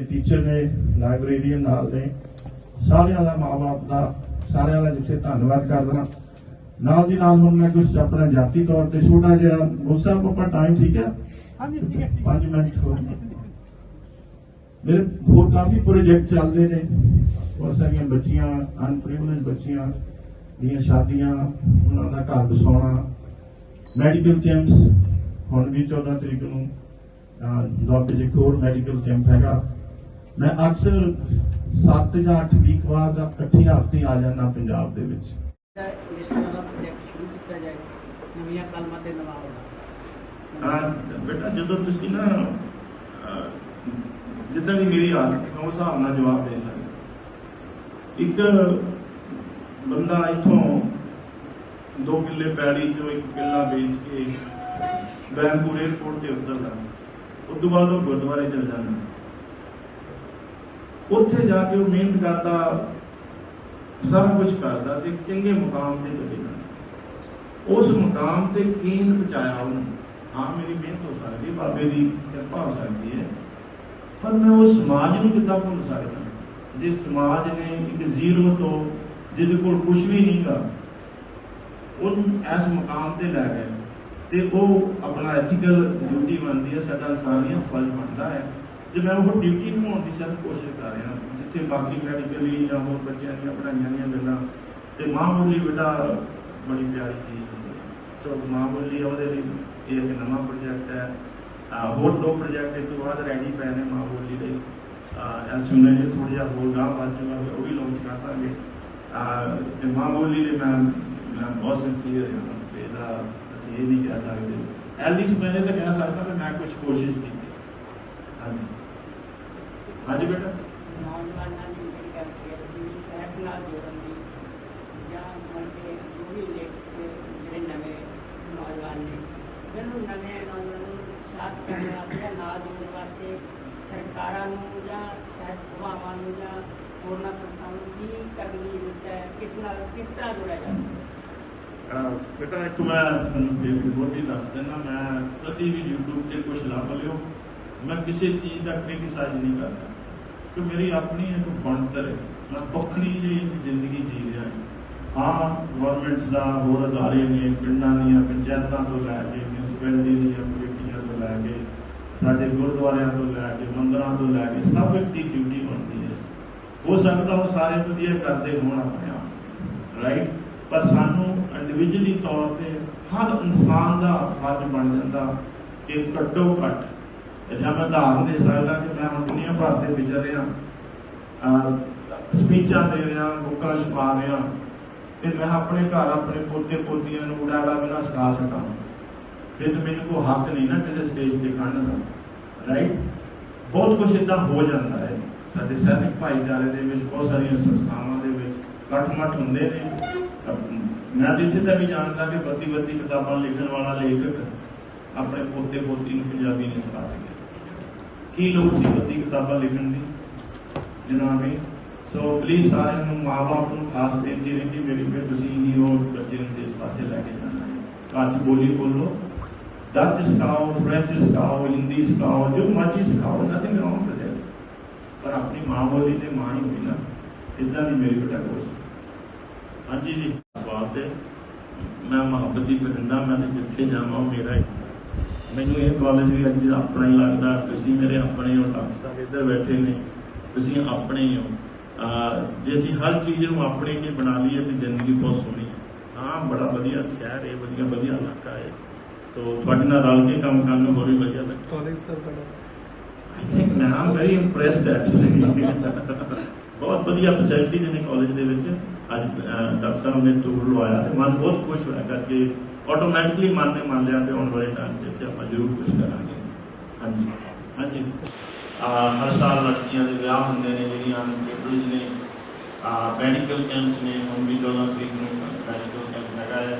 Teacher ਨੇ librarian ਨਾਲ ਨੇ ਸਾਰਿਆਂ ਦਾ ਮਾਪੇ ਦਾ ਸਾਰਿਆਂ ਦਾ ਜਿੱਥੇ ਧੰਨਵਾਦ ਕਰਦਾ। ਨਾਲ ਦੀ ਨਾਲ ਹੁਣ ਮੈਂ ਕੁਝ ਆਪਣਾ ਜਾਤੀ ਤੌਰ ਤੇ ਛੋਟਾ ਜਿਹਾ ਗੁੱਸਾ ਪਪਾ ਟਾਈਮ ਠੀਕ ਹੈ? ਹਾਂਜੀ ਠੀਕ ਹੈ ਠੀਕ 5 ਮਿੰਟ ਹੋਰ। ਮੇਰੇ ਹੋਰ ਕਾਫੀ ਪ੍ਰੋਜੈਕਟ ਚੱਲਦੇ ਨੇ। ਬਹੁਤ ਸਾਰੀਆਂ ਬੱਚੀਆਂ ਅਨਪ੍ਰਿਵਿਲੇਜ ਬੱਚੀਆਂ ਦੀਆਂ ਸ਼ਾਦੀਆਂ ਉਹਨਾਂ ਦਾ ਘਰ ਬਸਾਉਣਾ ਮੈਡੀਕਲ ਕੈਂਪਸ ਹੁਣ ਵੀ 14 ਤਰੀਕ ਨੂੰ ਡਾਕਟਰ ਜੀ ਕੋਰ ਮੈਡੀਕਲ ਕੈਂਪ ਹੈਗਾ। ਮੈਂ ਅਕਸਰ 7 ਜਾਂ 8 ਵੀਕ ਬਾਅਦ ਇਕੱਠੀ ਹਫ਼ਤੇ ਆ ਜਾਣਾ ਪੰਜਾਬ ਦੇ ਵਿੱਚ। ਇਸ ਤਰ੍ਹਾਂ ਦਾ ਪ੍ਰੋਜੈਕਟ ਸ਼ੁਰੂ ਕੀਤਾ ਜਾਏ ਨਵੀਆਂ ਕਲਮਾਂ ਤੇ ਨਵਾਂ ਹੋਣਾ ਹਾਂ ਬੇਟਾ ਜਦੋਂ ਤੁਸੀਂ ਨਾ ਜਿੱਦਾਂ ਦੀ ਮੇਰੀ ਹਾਲਤ ਹੈ ਉਸ ਹਿਸਾਬ ਨਾਲ ਜਵਾਬ ਦੇ ਸਕਦੇ ਇੱਕ ਬੰਦਾ ਇੱਥੋਂ ਦੋ ਕਿੱਲੇ ਪੈੜੀ ਚੋਂ ਇੱਕ ਕਿੱਲਾ ਵੇਚ ਕੇ ਬੈਂਕੂਰ 에ਅਰਪੋਰਟ ਤੇ ਉਤਰਦਾ ਉਸ ਤੋਂ ਬਾਅਦ ਉਹ ਗੁਰਦੁਆਰੇ ਚਲ ਜਾਂਦਾ। ਉੱਥੇ ਜਾ ਕੇ ਉਹ ਮਿਹਨਤ ਕਰਦਾ, ਸਭ ਕੁਝ ਕਰਦਾ ਤੇ ਚੰਗੇ ਮੁਕਾਮ ਤੇ ਚਲੇ ਉਸ ਮੁਕਾਮ ਤੇ ਕੀਨ ਪਹੁੰਚਾਇਆ ਉਹਨੂੰ। ਹਾਂ, ਮੇਰੀ ਮਿਹਨਤ ਹੋ ਸਕਦੀ ਹੈ, ਬਾਬੇ ਦੀ ਕਿਰਪਾ ਹੋ ਸਕਦੀ ਹੈ, ਪਰ ਮੈਂ ਉਸ ਸਮਾਜ ਨੂੰ ਕਿੱਦਾਂ ਭੁੱਲ ਸਕਦਾ? ਜੇ ਸਮਾਜ ਨੇ ਇੱਕ ਜ਼ੀਰੋ ਤੋਂ ਜਿਹਦੇ ਕੋਲ ਕੁਝ ਵੀ ਨਹੀਂਗਾ ਉਹਨੂੰ ਇਸ ਮੁਕਾਮ ਤੇ ਲੈ ਗਏ ਤੇ ਉਹ ਆਪਣਾ ਐਥੀਕਲ ਡਿਊਟੀ ਬਣਦੀ ਹੈ, ਸਾਡਾ ਇਨਸਾਨੀਅਤ ਫਰਜ਼ ਬਣਦਾ ਹੈ। ਜੇ ਮੈਂ ਉਹ ਡਿਊਟੀ ਨਿਭਾਉਣ ਦੀ ਸਰ ਕੋਸ਼ਿਸ਼ ਕਰ ਰਿਹਾ ਜਿੱਥੇ ਬਾਕੀ ਮੈਡੀਕਲੀ ਜਾਂ ਹੋਰ ਬੱਚਿਆਂ ਦੀਆਂ ਪੜ੍ਹਾਈਆਂ ਦੀਆਂ ਗੱਲਾਂ, ਤੇ ਮਾਂ ਬੋਲੀ ਬੇਟਾ ਬੜੀ ਪਿਆਰੀ ਚੀਜ਼ ਹੈ। ਸੋ ਮਾਂ ਬੋਲੀ ਉਹਦੇ ਲਈ ਇਹ ਇੱਕ ਨਵਾਂ ਪ੍ਰੋਜੈਕਟ ਹੈ। ਹੋਰ ਦੋ ਪ੍ਰੋਜੈਕਟ ਇਸ ਤੋਂ ਬਾਅਦ ਰੈਡੀ ਪਏ ਨੇ ਮਾਂ ਬੋਲੀ ਲਈ। ਐਸ ਇਸ ਜੇ ਥੋੜਾ ਜਿਹਾ ਹੋਰ ਗਾਹ ਵੱਜ ਜੂਗਾ ਉਹ ਵੀ ਲਾਂਚ ਕਰ ਦਾਂਗੇ। ਅਹ ਤੇ ਮਾਂ ਬੋਲੀ ਲਈ ਮੈਂ ਮੈਂ ਬਹੁਤ ਸਿੰਸੀਅਰ ਹਾਂ ਇਹਦਾ ਅਸੀਂ ਇਹ ਨਹੀਂ ਕਹਿ ਸਕਦੇ। ਐਲੀਸ ਮੈਂ ਤਾਂ ਕਹਿ ਸਕਦਾ ਕਿ ਮੈਂ ਕੁਝ ਕੋਸ਼ਿਸ਼ ਕੀਤੀ। ਹਾਂਜੀ। ਹਾਂਜੀ ਬੇਟਾ। ਨੌਜਵਾਨਾਂ ਦੀ ਜਿਹੜੀ ਗੱਲ ਹੈ ਜੀ ਸਹਿਤ ਨਾਲ ਜੋੜਨ ਦੀ ਜਾਂ ਮਨ ਕੇ ਜੋ ਵੀ ਕੇ ਜਿਹੜੇ ਨਵੇਂ ਨੌਜਵਾਨ ਨੇ ਜਿਹਨੂੰ ਨਵੇਂ ਨੌਜਵਾਨਾਂ ਨੂੰ ਉਤਸ਼ਾਹਿਤ ਕਰਨ ਵਾਸਤੇ ਨਾਲ ਜੋੜਨ ਵਾਸਤੇ ਸਰਕਾਰਾਂ ਨੂੰ ਜਾਂ ਸਹਿਤ ਸਭਾਵਾਂ ਨੂੰ ਜਾਂ ਹੋਰਨਾਂ ਸੰਸਥਾਵਾਂ ਨੂੰ ਕੀ ਕਰਨ ਦੀ ਜ਼ਰੂਰਤ ਹੈ ਕਿਸ ਨਾਲ ਕਿਸ ਤਰ੍ਹਾਂ ਜੋੜਿਆ ਜਾ ਸਕਦਾ ਬੇਟਾ ਇੱਕ ਮੈਂ ਤੁਹਾਨੂੰ ਬੇਬੀ ਬੋਲੀ ਦੱਸ ਦਿੰਦਾ ਮੈਂ ਕਦੀ ਵੀ YouTube ਤੇ ਕੁਝ ਲੱਭ ਲਿਓ ਮੈਂ ਕਿਸੇ ਚੀਜ਼ ਦਾ ਕ੍ਰਿਟਿਸਾਈਜ਼ ਨਹੀਂ ਕਰਦਾ। ਕਿ ਮੇਰੀ ਆਪਣੀ ਇੱਕ ਬਣਤਰ ਹੈ। ਮੈਂ ਪੱਖਣੀ ਜਿਹੀ ਜ਼ਿੰਦਗੀ ਜੀ ਰਿਹਾ ਹਾਂ। ਹਾਂ ਗਵਰਨਮੈਂਟਸ ਦਾ ਹੋਰ ਅਦਾਰੇ ਨੇ, ਪਿੰਡਾਂ ਦੀਆਂ, ਪੰਚਾਇਤਾਂ ਤੋਂ ਲੈ ਕੇ ਮਿਊਨਿਸਪੈਲਿਟੀ ਦੀਆਂ ਕਮੇਟੀਆਂ ਤੋਂ ਲੈ ਕੇ, ਸਾਡੇ ਗੁਰਦੁਆਰਿਆਂ ਤੋਂ ਲੈ ਕੇ, ਮੰਦਰਾਂ ਤੋਂ ਲੈ ਕੇ, ਸਭ ਇੱਕ ਦੀ ਡਿਊਟੀ ਬਣਦੀ ਹੈ। ਹੋ ਸਕਦਾ ਉਹ ਸਾਰੇ ਵਧੀਆ ਕਰਦੇ ਹੋਣ ਆਪਣੇ ਆਪ। ਰਾਈਟ ਪਰ ਸਾਨੂੰ ਇੰਡੀਵਿਜੂਅਲੀ ਤੌਰ ਤੇ ਹਰ ਇਨਸਾਨ ਦਾ ਫਰਜ਼ ਬਣ ਜਾਂਦਾ ਕਿ ਘੱਟੋ ਘੱਟ ਜਾਂ ਮੈਂ ਉਦਾਹਰਨ ਦੇ ਸਕਦਾ ਕਿ ਮੈਂ ਹੁਣ ਦੁਨੀਆ ਭਰ ਦੇ ਵਿਚਰ ਰਿਹਾ ਸਪੀਚਾਂ ਦੇ ਰਿਹਾ ਬੁੱਕਾਂ ਛਪਾ ਰਿਹਾ, ਤੇ ਮੈਂ ਆਪਣੇ ਘਰ ਆਪਣੇ ਪੋਤੇ ਪੋਤੀਆਂ ਨੂੰ ਉਡਾੜਾ ਬਿਨਾ ਸਿਖਾ ਸਕਾਂ ਫਿਰ ਮੈਨੂੰ ਕੋਈ ਹੱਕ ਨਹੀਂ ਨਾ ਕਿਸੇ ਸਟੇਜ ਤੇ ਖੜਨ ਦਾ ਰਾਈਟ ਬਹੁਤ ਕੁਝ ਇਦਾਂ ਹੋ ਜਾਂਦਾ ਹੈ। ਸਾਡੇ ਸਹਿਤਕ ਭਾਈਚਾਰੇ ਦੇ ਵਿੱਚ ਬਹੁਤ ਸਾਰੀਆਂ ਸੰਸਥਾਵਾਂ ਦੇ ਵਿੱਚ ਕੱਟ-ਮੱਟ ਹੁੰਦੇ ਨੇ। ਮੈਂ ਤਾਂ ਇੱਥੇ ਤੱਕ ਵੀ ਜਾਣਦਾ ਕਿ ਬੱਤੀ ਬੱਤੀ ਕਿਤਾਬਾਂ ਲਿਖਣ ਵਾਲਾ ਲੇਖਕ ਆਪਣੇ ਪੋਤੇ ਪੋਤੀ ਨੂੰ ਪੰਜਾਬੀ ਨਹੀਂ ਸਿਖਾ ਸਕਿਆ ਕੀ ਲੋੜ ਸੀ ਬੱਤੀ ਕਿਤਾਬਾਂ ਲਿਖਣ ਦੀ? ਜਨਾਬੇ ਸੋ ਪਲੀਜ਼ ਸਾਰਿਆਂ ਨੂੰ ਮਾਪੇ ਨੂੰ ਖਾਸ ਬੇਨਤੀ ਰਹਿੰਦੀ ਮੇਰੀ ਕਿ ਤੁਸੀਂ ਹੀ ਉਹ ਬੱਚੇ ਨੂੰ ਇਸ ਪਾਸੇ ਲੈ ਕੇ ਜਾਣਾ ਹੈ। ਘਰ 'ਚ ਬੋਲੀ ਬੋਲੋ। ਡੱਚ ਸਿਖਾਓ ਫ੍ਰੈਂਚ ਸਿਖਾਓ ਹਿੰਦੀ ਸਿਖਾਓ, ਜੋ ਮਰਜ਼ੀ ਸਿਖਾਓ ਨਥਿੰਗ ਰੋਂਗ ਵਿਦ ਇਟ ਪਰ ਆਪਣੀ ਮਾਂ ਬੋਲੀ ਤੇ ਮਾਂ ਹੀ ਹੋਈ ਨਾ ਇਦਾਂ ਦੀ ਮੇਰੀ ਬੇਟਾ ਕੋਸ਼ਿਸ਼ ਹਾਂਜੀ ਜੀ ਸਵਾਲ ਤੇ ਮੈਂ ਮੁਹੱਬਤੀ ਬਠਿੰਡਾ, ਮੈਂ ਤੇ ਜਿੱਥੇ ਜਾਵਾਂ ਮੇਰਾ ਮੈਨੂੰ ਇਹ ਕਾਲਜ ਵੀ ਅੱਜ ਆਪਣਾ ਹੀ ਲੱਗਦਾ ਤੁਸੀਂ ਮੇਰੇ ਆਪਣੇ ਹੋ ਡਾਕਟਰ ਸਾਹਿਬ ਇੱਧਰ ਬੈਠੇ ਨੇ ਤੁਸੀਂ ਆਪਣੇ ਹੀ ਹੋ। ਜੇ ਅਸੀਂ ਹਰ ਚੀਜ਼ ਨੂੰ ਆਪਣੇ 'ਚ ਬਣਾ ਲਈਏ ਤੇ ਜ਼ਿੰਦਗੀ ਬਹੁਤ ਸੋਹਣੀ ਹੈ। ਹਾਂ ਬੜਾ ਵਧੀਆ ਸ਼ਹਿਰ ਹੈ ਵਧੀਆ ਵਧੀਆ ਇਲਾਕਾ ਹੈ। ਸੋ ਤੁਹਾਡੇ ਨਾਲ ਰਲ ਕੇ ਕੰਮ ਕਰਨ ਨੂੰ ਹੋਰ ਵੀ ਵਧੀਆ ਲੱਗਦਾ। ਕਾਲਜ ਸਰ ਬੜਾ। I think man, I'm very impressed actually. ਬਹੁਤ ਵਧੀਆ ਫੈਸਿਲਿਟੀਜ਼ ਨੇ ਕਾਲਜ ਦੇ ਵਿੱਚ ਅੱਜ ਡਾਕਟਰ ਸਾਹਿਬ ਨੇ ਟੂਰ ਲਵਾਇਆ ਤੇ ਮਨ ਬਹੁਤ ਖੁਸ਼ ਹੋਇਆ ਕਰਕੇ ਆਟੋਮੈਟਿਕਲੀ ਮਨ ਨੇ ਮੰਨ ਲਿਆ ਤੇ ਹੁਣ ਵਾਲੇ ਟਾਈਮ ਤੇ ਆਪਾਂ ਜ਼ਰੂਰ ਕੁਝ ਕਰਾਂਗੇ। ਹਾਂਜੀ। ਹਾਂਜੀ। ਹਰ ਸਾਲ ਲੜਕੀਆਂ ਦੇ ਵਿਆਹ ਹੁੰਦੇ ਨੇ, ਜਿਹੜੀਆਂ ਅਨਪ੍ਰਿਵਿਲੇਜ ਨੇ। ਮੈਡੀਕਲ ਕੈਂਪਸ ਨੇ, ਹੁਣ ਵੀ 14 ਤਰੀਕ ਨੂੰ ਮੈਡੀਕਲ ਕੈਂਪ ਲਗਾ ਹੈ।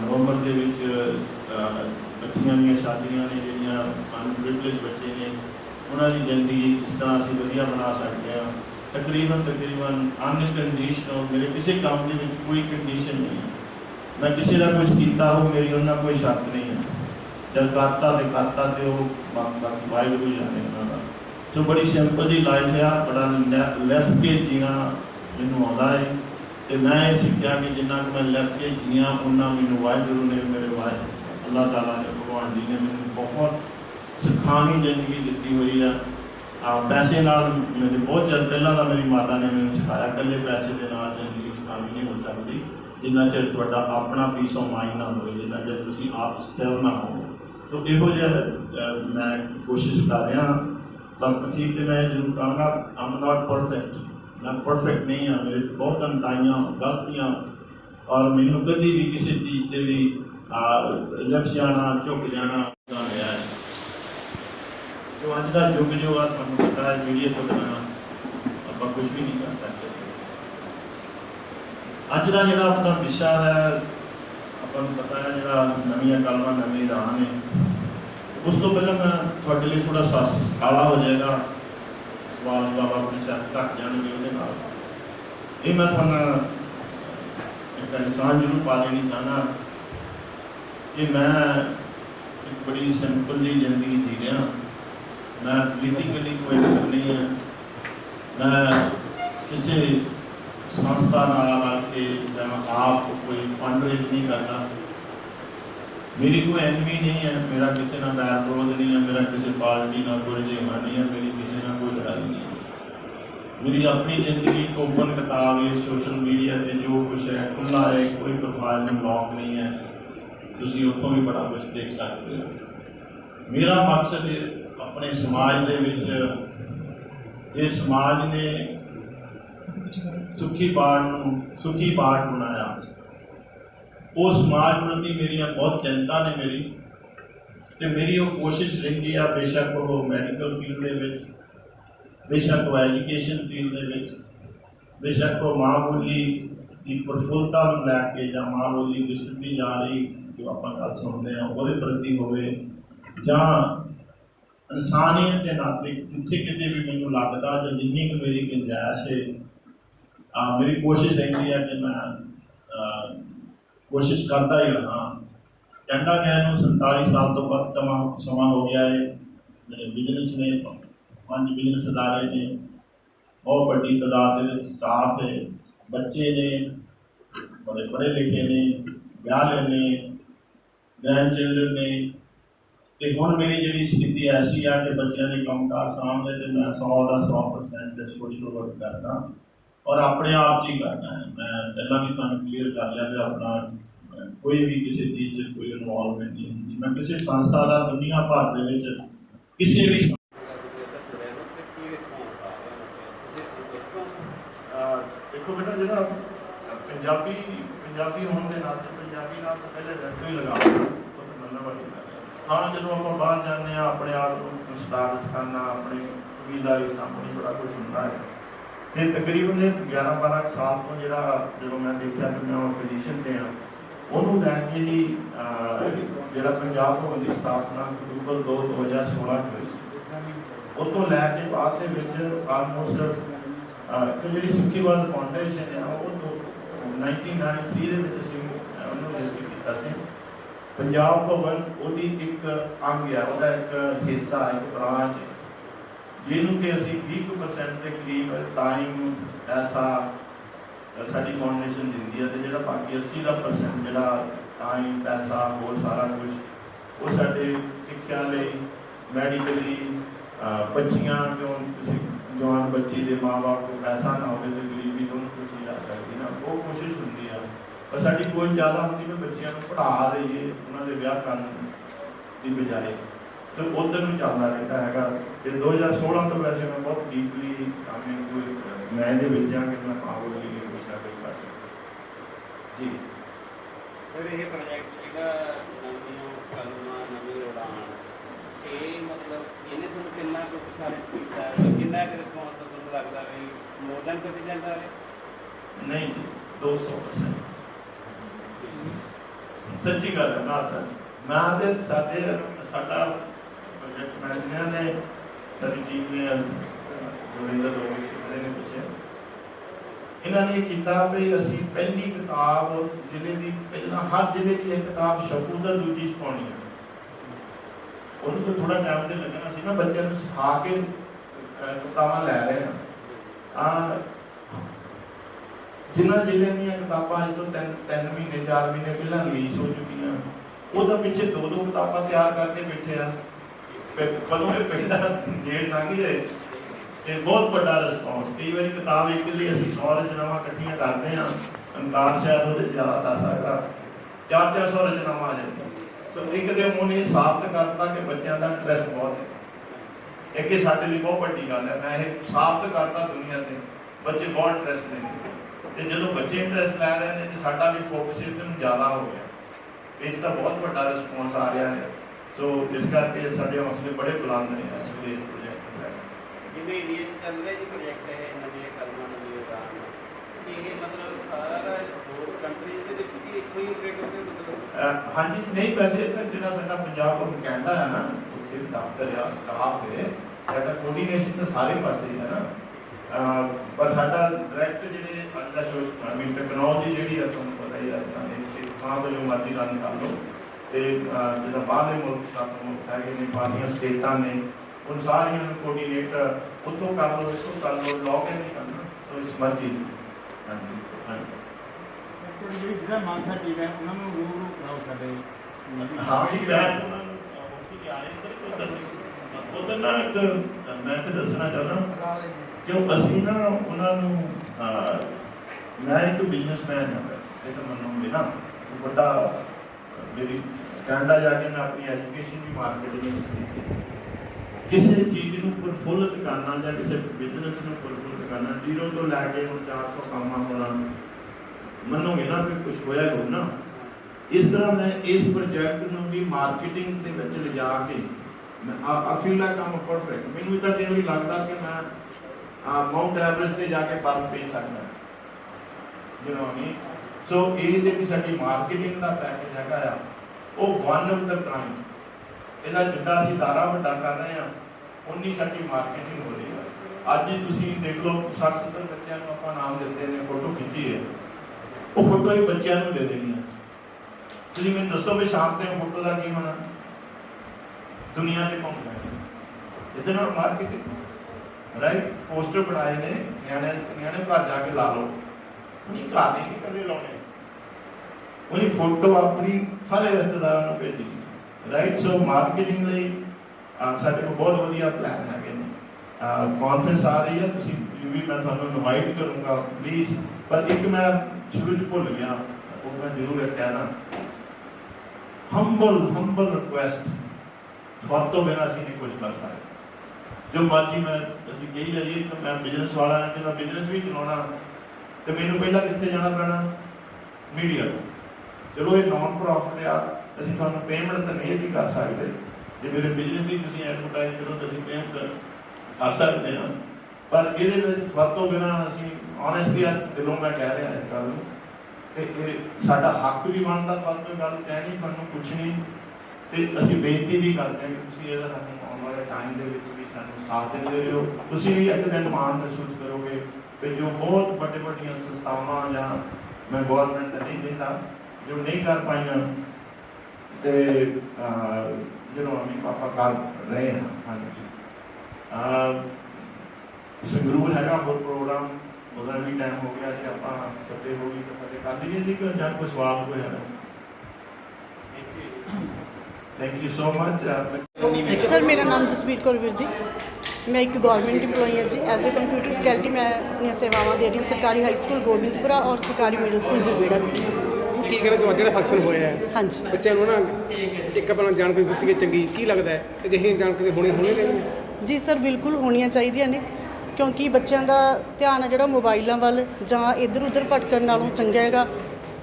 ਨਵੰਬਰ ਦੇ ਵਿੱਚ ਬੱਚੀਆਂ ਦੀਆਂ ਸ਼ਾਦੀਆਂ ਨੇ, ਜਿਹੜੀਆਂ ਅਨਪ੍ਰਿਵਿਲੇਜ ਬੱਚੇ ਨੇ। ਉਹਨਾਂ ਦੀ ਜ਼ਿੰਦਗੀ ਕਿਸ ਤਰ੍ਹਾਂ ਅਸੀਂ ਵਧੀਆ ਬਣਾ ਸਕਦੇ ਹਾਂ। ਤਕਰੀਬਨ ਤਕਰੀਬਨ ਅਨਕੰਡੀਸ਼ਨਲ ਮੇਰੇ ਕਿਸੇ ਕੰਮ ਦੇ ਵਿੱਚ ਕੋਈ ਕੰਡੀਸ਼ਨ ਨਹੀਂ ਹੈ। ਮੈਂ ਕਿਸੇ ਦਾ ਕੁਝ ਕੀਤਾ ਹੋ ਮੇਰੀ ਉਹਨਾਂ ਕੋਈ ਸ਼ੱਕ ਨਹੀਂ ਹੈ। ਜਦ ਕਰਤਾ ਤੇ ਕਰਤਾ ਤੇ ਉਹ ਬਾਕੀ ਵਾਹਿਗੁਰੂ ਹੀ ਜਾਣੇ ਉਹਨਾਂ ਦਾ। ਸੋ ਬੜੀ ਸਿੰਪਲ ਜੀ ਲਾਈਫ ਆ, ਬੜਾ ਲੈਫ ਕੇ ਜੀਣਾ ਮੈਨੂੰ ਆਉਂਦਾ ਹੈ ਤੇ ਮੈਂ ਇਹ ਸਿੱਖਿਆ ਕਿ ਜਿੰਨਾ ਕੁ ਮੈਂ ਲੈਫ ਕੇ ਜੀਆਂ, ਉਹਨਾਂ ਮੈਨੂੰ ਵਾਹਿਗੁਰੂ ਨੇ ਮੇਰੇ ਵਾਹਿਗੁਰੂ ਅੱਲਾਹ ਤਾਲਾ ਨੇ, ਭਗਵਾਨ ਜੀ ਨੇ ਮੈਨੂੰ ਬਹੁਤ ਸਿਖਾਣੀ ਜ਼ਿੰਦਗੀ ਦਿੱਤੀ ਹੋਈ ਆ। ਆ ਪੈਸੇ ਨਾਲ ਮੇਰੇ ਬਹੁਤ ਚਿਰ ਪਹਿਲਾਂ ਦਾ ਮੇਰੀ ਮਾਤਾ ਨੇ ਮੈਨੂੰ ਸਿਖਾਇਆ, ਇਕੱਲੇ ਪੈਸੇ ਦੇ ਨਾਲ ਜ਼ਿੰਦਗੀ ਸਿਖਾਣੀ ਨਹੀਂ ਹੋ ਸਕਦੀ। ਜਿੰਨਾ ਚਿਰ ਤੁਹਾਡਾ ਆਪਣਾ ਪੀਸ ਆਫ ਮਾਈਂਡ ਨਾ ਹੋਵੇ ਜਿੰਨਾ ਚਿਰ ਤੁਸੀਂ ਆਪ ਸਥਿਰ ਨਾ ਹੋ। ਤੋ ਇਹੋ ਜਿਹਾ ਅਹ, ਮੈਂ ਕੋਸ਼ਿਸ਼ ਕਰ ਰਿਹਾ। ਪਰ ਠੀਕ ਤੇ ਮੈਂ ਜ਼ਰੂਰ ਕਹਾਂਗਾ ਆਮ ਨਾਟ ਪਰਫੈਕਟ ਮੈਂ ਪਰਫੈਕਟ ਨਹੀਂ ਹਾਂ ਮੇਰੇ 'ਚ ਬਹੁਤ ਅੰਤਾਈਆਂ ਗਲਤੀਆਂ। ਔਰ ਮੈਨੂੰ ਕਦੀ ਵੀ ਕਿਸੇ ਚੀਜ਼ ਤੇ ਵੀ ਲਫ ਜਾਣਾ ਝੁਕ ਜਾਣਾ ਨਾ ਰਿਹਾ ਹੈ। ਜੋ ਅੱਜ ਦਾ ਯੁੱਗ ਜੋ ਆ ਤੁਹਾਨੂੰ ਪਤਾ ਹੈ ਮੀਡੀਆ ਤੋਂ ਬਿਨਾਂ ਆਪਾਂ ਕੁਝ ਵੀ ਨਹੀਂ ਕਰ ਸਕਦੇ। ਅੱਜ ਦਾ ਜਿਹੜਾ ਆਪਣਾ ਵਿਸ਼ਾ ਹੈ, ਆਪਾਂ ਨੂੰ ਪਤਾ ਹੈ ਜਿਹੜਾ ਨਵੀਆਂ ਕਲਮਾਂ, ਨਵੀਂ ਰਾਹ ਨੇ। ਉਸ ਤੋਂ ਪਹਿਲਾਂ ਮੈਂ ਤੁਹਾਡੇ ਲਈ ਥੋੜਾ ਕਾਲਾ ਹੋ ਜਾਏਗਾ। ਸਵਾਲ ਜਵਾਬ ਆਪਣੇ ਸ਼ਾਇਦ ਘੱਟ ਜਾਣਗੇ ਉਹਦੇ ਨਾਲ। ਇਹ ਮੈਂ ਤੁਹਾਨੂੰ ਇੱਕ ਇਨਸਾਨ ਜ਼ਰੂਰ ਪਾ ਲੈਣੀ ਚਾਹਨਾ ਕਿ ਮੈਂ ਇੱਕ ਬੜੀ ਸਿੰਪਲ ਜਿਹੀ ਜ਼ਿੰਦਗੀ ਜੀ ਰਿਹਾ ਮੈਂ ਪੋਲੀਟੀਕਲੀ ਕੋਈ ਨਹੀਂ ਹੈ। ਮੈਂ ਕਿਸੇ ਸੰਸਥਾ ਨਾਲ ਆ ਕੇ ਜਾਂ ਆਪ ਕੋਈ ਫੰਡ ਰੇਜ਼ ਨਹੀਂ ਕਰਦਾ। ਮੇਰੀ ਕੋਈ ਐਨਮੀ ਨਹੀਂ ਹੈ, ਮੇਰਾ ਕਿਸੇ ਨਾਲ ਬੈਰ ਵਿਰੋਧ ਨਹੀਂ ਹੈ, ਮੇਰਾ ਕਿਸੇ ਪਾਰਟੀ ਨਾਲ ਕੋਈ ਰਜੇਵਾ ਨਹੀਂ ਹੈ, ਮੇਰੀ ਕਿਸੇ ਨਾਲ ਕੋਈ ਲੜਾਈ ਨਹੀਂ ਹੈ। ਮੇਰੀ ਆਪਣੀ ਜ਼ਿੰਦਗੀ ਇੱਕ ਓਪਨ ਕਿਤਾਬ ਹੈ ਸੋਸ਼ਲ ਮੀਡੀਆ ਤੇ ਜੋ ਕੁਛ ਹੈ ਖੁੱਲਾ ਹੈ, ਕੋਈ ਪ੍ਰੋਫਾਈਲ ਨੂੰ ਬਲੌਕ ਨਹੀਂ ਹੈ। ਤੁਸੀਂ ਉੱਥੋਂ ਵੀ ਬੜਾ ਕੁਝ ਦੇਖ ਸਕਦੇ ਹੋ। ਮੇਰਾ ਮਕਸਦ ਆਪਣੇ ਸਮਾਜ ਦੇ ਵਿੱਚ ਜੇ ਸਮਾਜ ਨੇ ਸੁਖੀ ਬਾੜ ਨੂੰ, ਸੁਖੀ ਬਾੜ ਬਣਾਇਆ। ਉਹ ਸਮਾਜ ਪ੍ਰਤੀ ਮੇਰੀਆਂ ਬਹੁਤ ਚਿੰਤਾ ਨੇ ਮੇਰੀ। ਤੇ ਮੇਰੀ ਉਹ ਕੋਸ਼ਿਸ਼ ਰਹਿੰਦੀ ਆ ਬੇਸ਼ੱਕ ਉਹ ਮੈਡੀਕਲ ਫੀਲਡ ਦੇ ਵਿੱਚ, ਬੇਸ਼ੱਕ ਉਹ ਐਜੂਕੇਸ਼ਨ ਫੀਲਡ ਦੇ ਵਿੱਚ, ਬੇਸ਼ੱਕ ਉਹ ਮਾਂ ਬੋਲੀ ਦੀ ਪ੍ਰਫੁੱਲਤਾ ਨੂੰ ਲੈ ਕੇ ਜਾਂ ਮਾਂ ਬੋਲੀ ਵਿਸਰਦੀ ਜਾ ਰਹੀ ਜੋ ਆਪਾਂ ਗੱਲ ਸੁਣਦੇ ਆ ਉਹਦੇ ਪ੍ਰਤੀ ਹੋਵੇ ਜਾਂ ਇਨਸਾਨੀਅਤ ਦੇ ਨਾਤੇ ਜਿੱਥੇ ਕਿਤੇ ਵੀ ਮੈਨੂੰ ਲੱਗਦਾ ਜਾਂ ਜਿੰਨੀ ਕੁ ਮੇਰੀ ਗੁੰਜਾਇਸ਼ ਹੈ ਮੇਰੀ ਕੋਸ਼ਿਸ਼ ਰਹਿੰਦੀ ਹੈ ਕਿ ਮੈਂ ਕੋਸ਼ਿਸ਼ ਕਰਦਾ ਹੀ ਰਹਾਂ। ਕੈਨੇਡਾ ਗਏ ਨੂੰ 47 ਸਾਲ ਤੋਂ ਵੱਧ ਸਮਾਂ ਸਮਾਂ ਹੋ ਗਿਆ ਹੈ ਮੇਰੇ ਬਿਜ਼ਨਸ ਨੇ ਪੰਜ ਬਿਜ਼ਨਸ ਅਦਾਰੇ ਨੇ। ਬਹੁਤ ਵੱਡੀ ਤਾਦਾਦ ਦੇ ਵਿੱਚ ਸਟਾਫ ਹੈ ਬੱਚੇ ਨੇ, ਬੜੇ ਪੜ੍ਹੇ ਲਿਖੇ ਨੇ, ਵਿਆਹ ਨੇ ਗ੍ਰੈਂਡ ਚਿਲਡਰਨ ਨੇ। ਤੇ ਹੁਣ ਮੇਰੀ ਜਿਹੜੀ ਸਥਿਤੀ ਐਸੀ ਆ ਕਿ ਬੱਚਿਆਂ ਦੇ ਕੰਮਕਾਰ ਸਾਹਮਣੇ ਤੇ ਮੈਂ 100 ਦਾ 100% ਸੋਸ਼ਲ ਵਰਕ ਕਰਦਾ। ਔਰ ਆਪਣੇ ਆਪ 'ਚ ਹੀ ਕਰਦਾ ਹੈ। ਮੈਂ ਪਹਿਲਾਂ ਵੀ ਤੁਹਾਨੂੰ ਕਲੀਅਰ ਕਰ ਲਿਆ ਕਿ ਆਪਣਾ ਕੋਈ ਵੀ ਕਿਸੇ ਚੀਜ਼ 'ਚ ਕੋਈ ਇਨਵੋਲਵਮੈਂਟ ਨਹੀਂ ਹੁੰਦੀ। ਮੈਂ ਕਿਸੇ ਸੰਸਥਾ ਦਾ ਦੁਨੀਆ ਭਰ ਦੇ ਵਿੱਚ ਕਿਸੇ ਵੀ ਦੇਖੋ ਬੇਟਾ, ਜਿਹੜਾ ਪੰਜਾਬੀ ਪੰਜਾਬੀ ਹੋਣ ਦੇ ਨਾਤੇ ਪੰਜਾਬੀ ਨਾਲ ਪਹਿਲੇ ਰਹਿ ਹੀ ਲਗਾ ਹਾਂ। ਜਦੋਂ ਆਪਾਂ ਬਾਹਰ ਜਾਂਦੇ ਆ ਆਪਣੇ ਆਪ ਨੂੰ ਸਟਾਰਟ ਕਰਨਾ, ਆਪਣੀ ਕਬੀਲਦਾਰੀ ਸਾਹਮਣੇ ਬੜਾ ਕੁਝ ਹੁੰਦਾ ਹੈ। ਤੇ ਤਕਰੀਬਨ ਇਹ 11 12 ਸਾਲ ਤੋਂ ਜਿਹੜਾ ਜਦੋਂ ਮੈਂ ਦੇਖਿਆ ਕਿ ਮੈਂ ਉਹ ਪੋਜੀਸ਼ਨ ਤੇ ਆ ਉਹਨੂੰ ਲੈ ਕੇ ਹੀ ਜਿਹੜਾ ਪੰਜਾਬ ਭਵਨ ਦੀ ਸਥਾਪਨਾ ਅਕਤੂਬਰ 2 2016 ਚ ਹੋਈ ਸੀ। ਉਹ ਤੋਂ ਲੈ ਕੇ ਬਾਅਦ ਦੇ ਵਿੱਚ ਆਲਮੋਸਟ ਜਿਹੜੀ ਸੁਖੀਵਾਲ ਫਾਊਂਡੇਸ਼ਨ ਹੈ ਉਹ 1993 ਦੇ ਵਿੱਚ ਅਸੀਂ ਉਹਨੂੰ ਰਜਿਸਟਰ ਕੀਤਾ ਸੀ। ਪੰਜਾਬ ਭਵਨ ਉਹਦੀ ਇੱਕ ਅੰਗ ਹੈ ਉਹਦਾ ਇੱਕ ਹਿੱਸਾ, ਇੱਕ ਬ੍ਰਾਂਚ ਹੈ ਜਿਹਨੂੰ ਕਿ ਅਸੀਂ 20% ਦੇ ਕਰੀਬ ਟਾਈਮ ਐਸਾ, ਸਾਡੀ ਫਾਊਂਡੇਸ਼ਨ ਦਿੰਦੀ ਹੈ ਤੇ ਜਿਹੜਾ ਬਾਕੀ 80% ਦਾ percent ਜਿਹੜਾ ਟਾਈਮ ਪੈਸਾ, ਹੋਰ ਸਾਰਾ ਕੁਝ ਉਹ ਸਾਡੇ ਸਿੱਖਿਆ ਲਈ ਮੈਡੀਕਲੀ ਬੱਚੀਆਂ ਕਿਉਂ ਕਿਸੇ ਜਵਾਨ ਬੱਚੀ ਦੇ ਮਾਪੇ ਕੋਲ ਪੈਸਾ ਨਾ ਹੋਵੇ ਤੇ ਗਰੀਬੀ ਤੋਂ ਕੁਝ ਨਹੀਂ ਜਾ ਸਕਦੀ ਨਾ, ਉਹ ਕੋਸ਼ਿਸ਼ ਹੁੰਦੀ ਆ। ਪਰ ਸਾਡੀ ਕੋਸ਼ਿਸ਼ ਜ਼ਿਆਦਾ ਹੁੰਦੀ ਕਿ ਬੱਚਿਆਂ ਨੂੰ ਪੜ੍ਹਾ ਦਈਏ, ਉਹਨਾਂ ਦੇ ਵਿਆਹ ਕਰਨ ਦੀ ਬਜਾਏ। ਤੇ ਉਧਰ ਨੂੰ ਚੱਲਦਾ ਰਹਿੰਦਾ ਹੈਗਾ। ਤੇ 2016 ਤੋਂ ਵੈਸੇ ਮੈਂ ਬਹੁਤ ਡੀਪਲੀ ਕਾਮੇ ਕੋਈ ਮੈਂ ਇਹਦੇ ਵਿੱਚ ਆ ਕਿ ਮੈਂ ਪਾਵਰ ਲਈ ਨਾ ਕੁਛ ਕਰ ਸਕਾਂ ਜੀ। ਫਿਰ ਇਹ ਪ੍ਰੋਜੈਕਟ ਜਿਹੜਾ ਨਵੀਂ ਕਲਮਾ ਨਵੀਂ ਉਡਾਨ ਇਹ ਮਤਲਬ ਇਹਨੇ ਤੁਹਾਨੂੰ ਕਿੰਨਾ ਕੁ ਉਤਸ਼ਾਹਿਤ ਕੀਤਾ? ਕਿੰਨਾ ਕੁ ਰਿਸਪੌਂਸ ਤੁਹਾਨੂੰ ਲੱਗਦਾ ਵੀ ਮੋਰ ਦੈਨ ਸਫੀਸ਼ੀਐਂਟ ਆ ਰਿਹਾ ਨਹੀਂ ਜੀ, 200% ਸੱਚੀ ਗੱਲ ਹੈ ਨਾ ਸਰ। ਮੈਂ ਤੇ ਸਾਡੇ ਸਾਡਾ ਪ੍ਰੋਜੈਕਟ ਮੈਨੇਜਰ ਨੇ ਸਾਡੀ ਟੀਮ ਨੇ ਜੋੜਿੰਦਰ ਲੋਕ ਜਿਹੜੇ ਨੇ ਪੁੱਛਿਆ ਇਹਨਾਂ ਨੇ ਕੀਤਾ ਵੀ ਅਸੀਂ ਪਹਿਲੀ ਕਿਤਾਬ ਜ਼ਿਲ੍ਹੇ ਦੀ ਪਹਿਲਾਂ ਹਰ ਜ਼ਿਲ੍ਹੇ ਦੀ ਇੱਕ ਕਿਤਾਬ ਸ਼ਕੂਦਰ ਦੂਜੀ ਚ ਹੈ ਉਹਨੂੰ ਫਿਰ ਥੋੜਾ ਟਾਈਮ ਤੇ ਲੱਗਣਾ ਸੀ ਨਾ ਬੱਚਿਆਂ ਨੂੰ ਸਿਖਾ ਕੇ ਕਿਤਾਬਾਂ ਲੈ ਰਹੇ ਹਾਂ ਆ ਜਿਨ੍ਹਾਂ ਜ਼ਿਲ੍ਹਿਆਂ ਦੀਆਂ ਕਿਤਾਬਾਂ ਅੱਜ ਤੋਂ 3 3 ਮਹੀਨੇ 4 ਮਹੀਨੇ ਪਹਿਲਾਂ ਰਿਲੀਜ਼ ਹੋ ਚੁੱਕੀਆਂ ਉਹਦਾ ਪਿੱਛੇ ਦੋ ਦੋ ਕਿਤਾਬਾਂ ਤਿਆਰ ਕਰਕੇ ਬੈਠੇ ਆ ਕਦੋਂ ਇਹ ਪਹਿਲਾ ਡੇਢ ਲੰਘ ਜਾਏ ਤੇ ਬਹੁਤ ਵੱਡਾ ਰਿਸਪੌਂਸ ਕਈ ਵਾਰੀ ਕਿਤਾਬ ਇੱਕ ਲਈ ਅਸੀਂ 100 ਰਚਨਾਵਾਂ ਇਕੱਠੀਆਂ ਕਰਦੇ ਹਾਂ ਅੰਕਾਰ ਸ਼ਾਇਦ ਉਹਦੇ ਜ਼ਿਆਦਾ ਦੱਸ ਸਕਦਾ। 4-400 ਰਚਨਾਵਾਂ ਆ ਜਾਂਦੀਆਂ। ਸੋ ਇੱਕ ਦੇ ਉਹਨੇ ਸਾਬਤ ਕਰਤਾ ਕਿ ਬੱਚਿਆਂ ਦਾ ਇੰਟਰਸਟ ਬਹੁਤ ਹੈ। ਇੱਕ ਇਹ ਸਾਡੇ ਲਈ ਬਹੁਤ ਵੱਡੀ ਗੱਲ ਹੈ। ਮੈਂ ਇਹ ਸਾਬਤ ਕਰਤਾ ਦੁਨੀਆ ਤੇ, ਬੱਚੇ ਬਹੁਤ ਇੰਟਰਸਟ ਨੇ। ਤੇ ਜਦੋਂ ਬੱਚੇ ਇੰਟਰਸਟ ਲੈ ਰਹੇ ਨੇ ਤੇ ਸਾਡਾ ਵੀ ਫੋਕਸ ਇਹਦੇ ਨੂੰ ਜ਼ਿਆਦਾ ਹੋ ਗਿਆ। ਇਹ ਤਾਂ ਬਹੁਤ ਵੱਡਾ ਰਿਸਪੌਂਸ ਆ ਰਿਹਾ ਹੈ। ਸੋ ਇਸ ਕਰਕੇ ਸਾਡੇ ਹੌਸਲੇ ਬੜੇ ਬੁਲੰਦ ਨੇ ਇਸ ਵੇਲੇ ਇਸ ਪ੍ਰੋਜੈਕਟ ਨੂੰ ਲੈ ਕੇ। ਜਿਵੇਂ ਇੰਡੀਆ 'ਚ ਚੱਲ ਰਿਹਾ ਜੀ ਪ੍ਰੋਜੈਕਟ ਇਹ ਨਵੀਂ ਮਤਲਬ ਸਾਰਾ ਹੋਰ ਕੰਟਰੀਜ਼ ਦੇ ਵਿੱਚ ਵੀ ਇੱਥੋਂ ਹੀ ਆਪਰੇਟ ਹੋ ਕੇ ਮਤਲਬ? ਅਹ ਹਾਂਜੀ ਨਹੀਂ ਵੈਸੇ ਤਾਂ ਜਿਹੜਾ ਸਾਡਾ ਪੰਜਾਬ ਉਹ ਕਹਿੰਦਾ ਹੈ ਨਾ ਉੱਥੇ ਵੀ ਦਫ਼ਤਰ ਆ ਸਟਾਫ ਹੈ ਸਾਡਾ ਕੋਆਰਡੀਨੇਸ਼ਨ ਤਾਂ ਸਾਰੇ ਪਾਸੇ ਹੀ ਨਾ। ਪਰ ਸਾਡਾ ਡਾਇਰੈਕਟ ਜਿਹੜੇ ਅੱਜ ਦਾ ਮੀਨ ਟੈਕਨੋਲੋਜੀ ਜਿਹੜੀ ਆ ਤੁਹਾਨੂੰ ਪਤਾ ਹੀ ਹੈ ਤਾਂ ਇਹ ਥਾਂ ਤੋਂ ਜੋ ਮਰਜ਼ੀ ਰਨ ਕਰ ਲਓ। ਤੇ ਜਿਹੜਾ ਬਾਹਰਲੇ ਮੁਲਕ ਸੱਤ ਮੁਲਕ ਹੈਗੇ ਨੇ ਬਾਹਰਲੀਆਂ ਸਟੇਟਾਂ ਨੇ ਉਹ ਸਾਰੀਆਂ ਨੂੰ ਕੋਆਰਡੀਨੇਟ ਉੱਥੋਂ ਕਰ ਲਓ ਇੱਥੋਂ ਕਰ ਲਓ ਲੌਗ ਇਨ ਨਹੀਂ ਕਰਨਾ ਸੋ ਇਸ ਮਰਜ਼ੀ ਹਾਂਜੀ ਹਾਂਜੀ। ਜਿਹੜੀ ਜਿਹੜਾ ਮਾਨਸਾ ਟੀਮ ਹੈ ਉਹਨਾਂ ਨੂੰ ਰੂਬਰੂ ਕਰਾਓ ਸਾਡੇ ਹਾਂ ਜੀ ਮੈਂ ਉਹਨਾਂ ਨੂੰ ਆਫਿਸ ਆ ਰਹੇ ਤੇ ਕੋਈ ਦੱਸ ਉਹਦਾ ਨਾ ਇੱਕ ਮੈਂ ਤੇ ਦੱਸਣਾ ਚਾਹੁੰਦਾ ਕਿਉਂ ਅਸੀਂ ਨਾ ਉਹਨਾਂ ਨੂੰ ਅਹ, ਮੈਂ ਇੱਕ ਬਿਜ਼ਨਸਮੈਨ ਹਾਂ ਇਹ ਤਾਂ ਮੰਨੋਗੇ ਨਾ ਇੱਕ ਵੱਡਾ ਅਹ, ਮੇਰੀ ਕੈਨੇਡਾ ਜਾ ਕੇ ਮੈਂ ਆਪਣੀ ਐਜੂਕੇਸ਼ਨ ਵੀ ਮਾਰਕੀਟਿੰਗ ਵਿੱਚ ਕੀਤੀ ਕਿਸੇ ਚੀਜ਼ ਨੂੰ ਪ੍ਰਫੁੱਲਤ ਕਰਨਾ ਜਾਂ ਕਿਸੇ ਬਿਜ਼ਨਸ ਨੂੰ ਪ੍ਰਫੁੱਲਤ ਕਰਨਾ ਜ਼ੀਰੋ ਤੋਂ ਲੈ ਕੇ ਹੁਣ 400 ਕੰਮਾਂ ਹੋਣਾ। ਮੰਨੋਗੇ ਨਾ ਕਿ ਕੁਝ ਹੋਇਆ ਹੋ ਨਾ। ਇਸ ਤਰ੍ਹਾਂ ਮੈਂ ਇਸ ਪ੍ਰੋਜੈਕਟ ਨੂੰ ਵੀ ਮਾਰਕੀਟਿੰਗ ਦੇ ਵਿੱਚ ਲਿਜਾ ਕੇ ਮੈਂ ਆ ਫੀਲ ਲਾਈਕ ਆਮ ਪਰਫੈਕਟ ਮੈਨੂੰ ਇਦਾਂ ਤੇ ਵੀ ਲੱਗਦਾ ਕਿ ਮੈਂ ਮਾਉਂਟ ਐਵਰੈਸਟ ਤੇ ਜਾ ਕੇ ਬਰਫ਼ ਪੀ ਸਕਦਾ। ਯੂ نو ਮੀ ਸੋ ਇਹ ਜਿਹੜੀ ਸਾਡੀ ਮਾਰਕੀਟਿੰਗ ਦਾ ਪੈਕੇਜ ਹੈਗਾ ਆ, ਉਹ ਵਨ ਆਫ ਦਾ ਕਾਈਂਡ ਇਹਦਾ ਜਿੱਦਾਂ ਅਸੀਂ ਦਾਰਾ ਵੱਡਾ ਕਰ ਰਹੇ ਆ ਉਨੀ ਸਾਡੀ ਮਾਰਕੀਟਿੰਗ ਹੋ ਰਹੀ ਆ ਅੱਜ ਹੀ ਤੁਸੀਂ ਦੇਖ ਲਓ 60 70 ਬੱਚਿਆਂ ਨੂੰ ਆਪਾਂ ਨਾਮ ਦਿੱਤੇ ਨੇ ਫੋਟੋ ਖਿੱਚੀ ਹੈ। ਉਹ ਫੋਟੋ ਹੀ ਬੱਚਿਆਂ ਨੂੰ ਦੇ ਦੇਣੀ ਹੈ। ਤੁਸੀਂ ਮੈਨੂੰ ਦੱਸੋ ਵੀ ਸ਼ਾਮ ਤੇ ਫੋਟੋ ਦਾ ਕੀ ਹੋਣਾ? ਦੁਨੀਆ ਤੇ ਘੁੰਮ ਰਹੇ ਇਸ ਨਾਲ ਮਾਰਕੀਟਿੰਗ ਰਾਈਟ ਪੋਸਟਰ ਬਣਾਏ ਨੇ, ਨਿਆਣੇ ਨਿਆਣੇ ਘਰ ਜਾ ਕੇ ਲਾ ਲਓ। ਨਹੀਂ ਘਰ ਹੀ ਕਦੇ ਲਾਉਣੇ। ਉਹਦੀ ਫੋਟੋ ਆਪਣੀ ਸਾਰੇ ਰਿਸ਼ਤੇਦਾਰਾਂ ਨੂੰ ਭੇਜੀ। ਰਾਈਟ ਸੋ ਮਾਰਕੀਟਿੰਗ ਲਈ ਸਾਡੇ ਕੋਲ ਬਹੁਤ ਵਧੀਆ ਪਲਾਨ ਹੈਗੇ ਨੇ। ਕਾਨਫਰੰਸ ਆ ਰਹੀ ਹੈ, ਤੁਸੀਂ ਵੀ ਮੈਂ ਤੁਹਾਨੂੰ ਇਨਵਾਈਟ ਕਰੂੰਗਾ ਪਲੀਜ਼ ਪਰ ਇੱਕ ਮੈਂ ਸ਼ੁਰੂ ਚ ਭੁੱਲ ਗਿਆ, ਉਹ ਮੈਂ ਜ਼ਰੂਰ ਕਹਿਣਾ ਹੰਬਲ ਹੰਬਲ ਰਿਕੁਐਸਟ ਤੁਹਾਡੇ ਤੋਂ ਬਿਨਾਂ ਅਸੀਂ ਨਹੀਂ ਕੁਝ ਕਰ ਸਕਦੇ। ਜੋ ਮਰਜ਼ੀ ਮੈਂ, ਅਸੀਂ ਕਹੀ ਜਾਈਏ ਕਿ ਮੈਂ ਬਿਜ਼ਨਸ ਵਾਲਾ ਹਾਂ, ਜਿਹਦਾ ਬਿਜ਼ਨਸ ਵੀ ਚਲਾਉਣਾ, ਤੇ ਮੈਨੂੰ ਪਹਿਲਾਂ ਕਿੱਥੇ ਜਾਣਾ ਪੈਣਾ? ਮੀਡੀਆ ਚਲੋ ਇਹ ਨਾਨ ਪ੍ਰੋਫਿਟ ਆ, ਅਸੀਂ ਤੁਹਾਨੂੰ ਪੇਮੈਂਟ ਤਾਂ ਨਹੀਂ ਇਹਦੀ ਕਰ ਸਕਦੇ। ਜੇ ਮੇਰੇ ਬਿਜ਼ਨਸ ਦੀ ਤੁਸੀਂ ਐਡਵਰਟਾਈਜ਼ ਕਰੋ ਤਾਂ ਅਸੀਂ ਪੇਮੈਂਟ ਕਰ ਸਕਦੇ ਹਾਂ। ਪਰ ਇਹਦੇ ਵਿੱਚ ਤੁਹਾਡੇ ਤੋਂ ਅਸੀਂ ਓਨੈਸਟਲੀ ਦਿਲੋਂ ਮੈਂ ਕਹਿ ਰਿਹਾ ਇਸ ਗੱਲ ਨੂੰ। ਤੇ ਇਹ ਸਾਡਾ ਹੱਕ ਵੀ ਬਣਦਾ ਤੁਹਾਡੇ ਗੱਲ ਕਹਿਣੀ, ਤੁਹਾਨੂੰ ਕੁਛ ਨਹੀਂ ਤੇ ਅਸੀਂ ਬੇਨਤੀ ਵੀ ਕਰਦੇ ਹਾਂ ਕਿ ਤੁਸੀਂ ਇਹਦਾ ਸਾਨੂੰ ਆਉਣ ਵਾਲੇ ਟਾਈਮ ਦੇ ਵਿੱਚ ਵੀ ਸਾਨੂੰ ਸਾਥ ਦਿੰਦੇ ਰਹੋ। ਤੁਸੀਂ ਵੀ ਇੱਕ ਦਿਨ ਮਾਣ ਮਹਿਸੂਸ ਕਰੋਗੇ ਕਿ ਜੋ ਬਹੁਤ ਵੱਡੇ ਵੱਡੀਆਂ ਸੰਸਥਾਵਾਂ ਜਾਂ ਮੈਂ ਗਵਰਨਮੈਂਟ ਨਹੀਂ ਦਿੰਦਾ ਜੋ ਨਹੀਂ ਕਰ ਪਾਈਆਂ ਤੇ ਜਿਹਨੂੰ ਅਸੀਂ ਪਾਪਾ ਕਰ ਰਹੇ ਹਾਂ ਹਾਂਜੀ। ਅਹ, ਸੰਗਰੂਰ ਹੈਗਾ ਹੋਰ ਪ੍ਰੋਗਰਾਮ ਉਹਦਾ ਵੀ ਟਾਈਮ ਹੋ ਗਿਆ ਜੇ ਆਪਾਂ ਇਕੱਠੇ ਹੋ ਗਏ ਤਾਂ ਫਤਿਹ ਕਰ ਲਈਏ ਜੀ ਕਿ ਜਾਂ ਕੋਈ ਸਵਾਲ ਕੋਈ ਹੈ thank you so much sir ਮੇਰਾ ਨਾਮ ਜਸਬੀਰ ਕੌਰ ਵਿਰਦੀ ਮੈਂ ਇੱਕ ਗਵਰਨਮੈਂਟ EMPLOYEE ਹਾਂ ਜੀ। ਐਜ਼ ਅ ਕੰਪਿਊਟਰ ਫੈਕਲਟੀ ਮੈਂ ਆਪਣੀਆਂ ਸੇਵਾਵਾਂ ਦੇ ਰਹੀ ਹਾਂ ਸਰਕਾਰੀ ਹਾਈ ਸਕੂਲ ਗੋਬਿੰਦਪੁਰਾ ਔਰ ਸਰਕਾਰੀ ਮਿਡਲ ਸਕੂਲ ਜਰਬੇੜਾ ਵਿੱਚ ਕੀ ਕਹਿਣਾ ਚਾਹੁੰਦਾ ਜਿਹੜਾ ਫੰਕਸ਼ਨ ਹੋਇਆ ਹੈ ਹਾਂਜੀ। ਬੱਚਿਆਂ ਨੂੰ ਨਾ ਇੱਕ ਆਪਣਾ ਜਾਣਕਾਰੀ ਦਿੱਤੀ ਹੈ ਚੰਗੀ ਕੀ ਲੱਗਦਾ ਹੈ? ਅਜਿਹੀ ਜਾਣਕਾਰੀ ਹੋਣੀ ਹੋਣੀ ਚਾਹੀਦੀ ਹੈ? ਜੀ ਸਰ ਬਿਲਕੁਲ ਹੋਣੀਆਂ ਚਾਹੀਦੀਆਂ ਨੇ ਕਿਉਂਕਿ ਬੱਚਿਆਂ ਦਾ ਧਿਆਨ ਹੈ ਜਿਹੜਾ ਮੋਬਾਈਲਾਂ ਵੱਲ ਜਾਂ ਇੱਧਰ ਉੱਧਰ ਭਟਕਣ ਨਾਲੋਂ ਚੰਗਾ ਹੈਗਾ।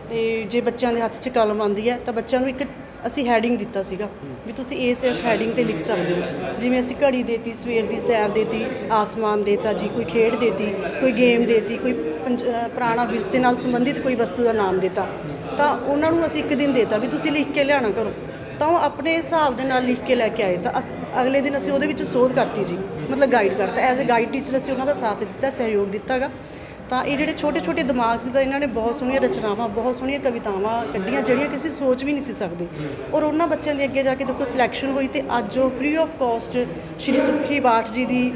ਤੇ ਜੇ ਬੱਚਿਆਂ ਦੇ ਹੱਥ 'ਚ ਕਲਮ ਆਉਂਦੀ ਹੈ ਤਾਂ ਬੱਚਿਆਂ ਨੂੰ ਇੱਕ ਅਸੀਂ ਹੈਡਿੰਗ ਦਿੱਤਾ ਸੀਗਾ ਵੀ ਤੁਸੀਂ ਇਸ ਇਸ ਹੈਡਿੰਗ ਤੇ ਲਿਖ ਸਕਦੇ ਹੋ। ਜਿਵੇਂ ਅਸੀਂ ਘੜੀ ਦੇਤੀ ਸਵੇਰ ਦੀ ਸੈਰ ਦੇਤੀ ਆਸਮਾਨ ਦੇਤਾ ਜੀ ਕੋਈ ਖੇਡ ਦੇਤੀ ਕੋਈ ਗੇਮ ਦੇਤੀ ਕੋਈ ਪੁਰਾਣਾ ਵਿਰਸੇ ਨਾਲ ਸੰਬੰਧਿਤ ਕੋਈ ਵਸਤੂ ਦਾ ਨਾਮ ਦਿੱਤਾ। ਤਾਂ ਉਹਨਾਂ ਨੂੰ ਅਸੀਂ ਇੱਕ ਦਿਨ ਦੇਤਾ ਵੀ ਤੁਸੀਂ ਲਿਖ ਕੇ ਲਿਆਣਾ ਕਰੋ। ਤਾਂ ਉਹ ਆਪਣੇ ਹਿਸਾਬ ਦੇ ਨਾਲ ਲਿਖ ਕੇ ਲੈ ਕੇ ਆਏ ਤਾਂ ਅਸ- ਅਗਲੇ ਦਿਨ ਅਸੀਂ ਉਹਦੇ ਵਿੱਚ ਸੋਧ ਕਰਤੀ ਜੀ, ਮਤਲਬ ਗਾਈਡ ਕਰਤਾ। ਐਜ਼ ਅ ਗਾਈਡ ਟੀਚਰ ਅਸੀਂ ਉਹਨਾਂ ਦਾ ਸਾਥ ਦਿੱਤਾ, ਸਹਿਯੋਗ ਦਿੱਤਾਗਾ। ਤਾਂ ਇਹ ਜਿਹੜੇ ਛੋਟੇ ਛੋਟੇ ਦਿਮਾਗ ਸੀ ਤਾਂ ਇਹਨਾਂ ਨੇ ਬਹੁਤ ਸੋਹਣੀਆਂ ਰਚਨਾਵਾਂ, ਬਹੁਤ ਸੋਹਣੀਆਂ ਕਵਿਤਾਵਾਂ ਕੱਢੀਆਂ ਜਿਹੜੀਆਂ ਕਿਸੇ ਸੋਚ ਵੀ ਨਹੀਂ ਸੀ ਸਕਦੇ। ਔਰ ਉਹਨਾਂ ਬੱਚਿਆਂ ਦੇ ਅੱਗੇ ਜਾ ਕੇ ਦੇਖੋ ਸਿਲੈਕਸ਼ਨ ਹੋਈ ਤੇ ਅੱਜ ਉਹ free of cost Shri Sukhi Baath ji ਦੀ